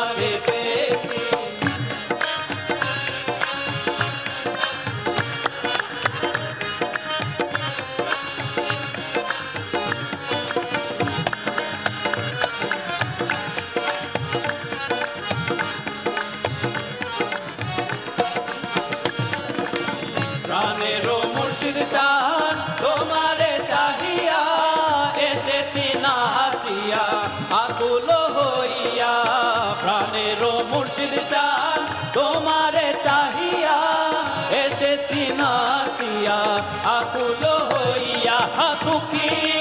Radhe তোমারে চাহিয়া এসেছি নাচিয়া আকুল হইয়া তুকি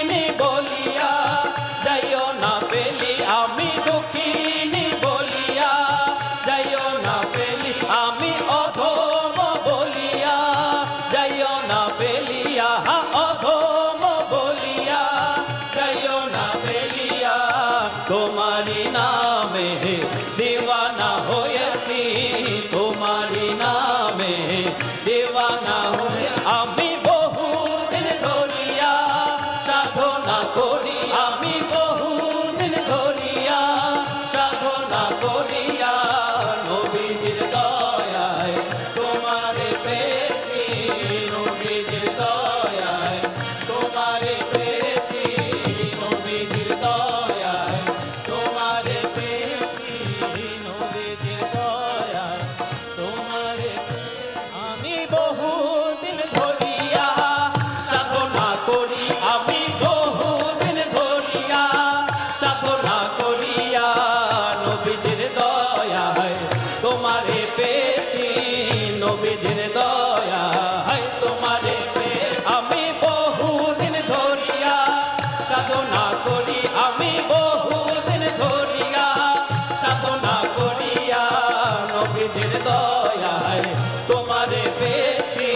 দয়ায় তোমারে পেয়েছি।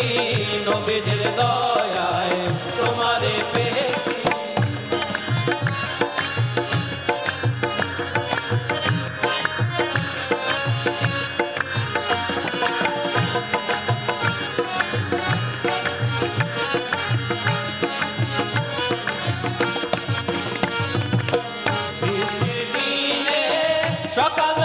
নবীজের তোমারে সকাল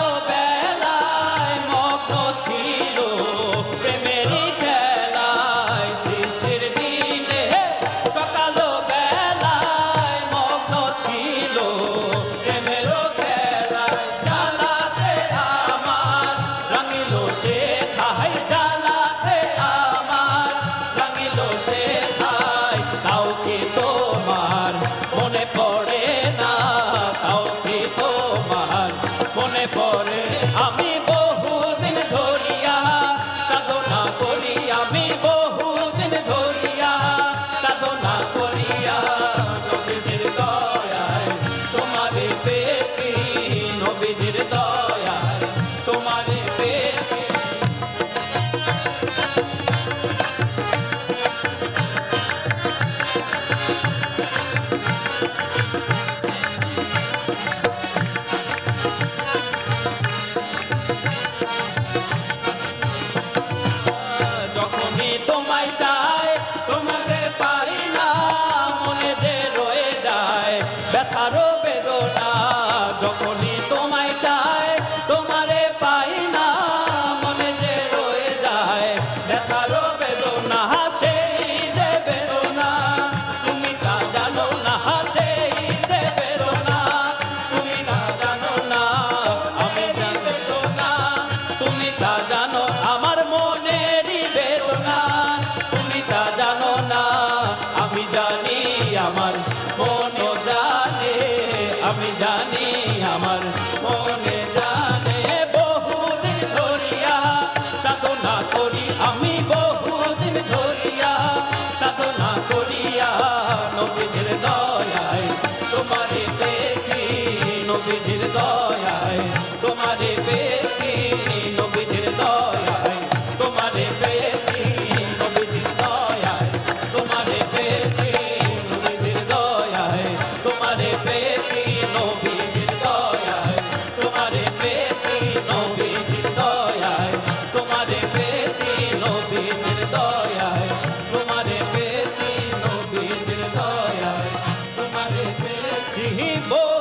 Amen. Rainbow.